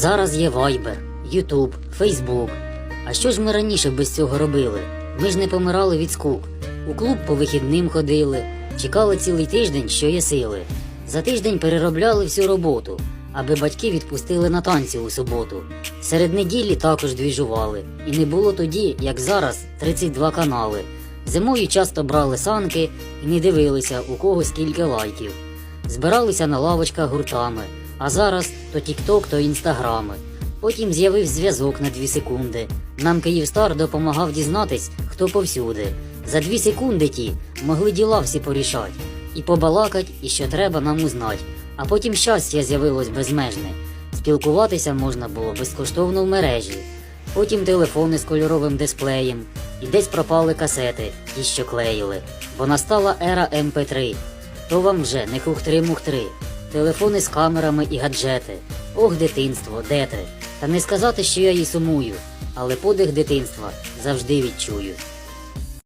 Зараз є Viber, YouTube, Facebook. А що ж ми раніше без цього робили? Ми ж не помирали від скук. У клуб по вихідним ходили, чекали цілий тиждень, що є сили. За тиждень переробляли всю роботу, аби батьки відпустили на танці у суботу. Серед неділі також двіжували. І не було тоді, як зараз, 32 канали. Зимою часто брали санки і не дивилися, у кого скільки лайків. Збиралися на лавочках гуртами, а зараз то Тікток, то інстаграми. Потім з'явився зв'язок на 2 секунди. Нам Київстар допомагав дізнатись, хто повсюди. За 2 секунди ті могли діла всі порішать. І побалакать, і що треба нам узнать. А потім щастя з'явилось безмежне. Спілкуватися можна було безкоштовно в мережі. Потім телефони з кольоровим дисплеєм, і десь пропали касети, ті, що клеїли, бо настала ера МП3. То вам вже не хухтри-мухтри, телефони з камерами і гаджети. Ох, дитинство, де ти? Та не сказати, що я їй сумую, але подих дитинства завжди відчую.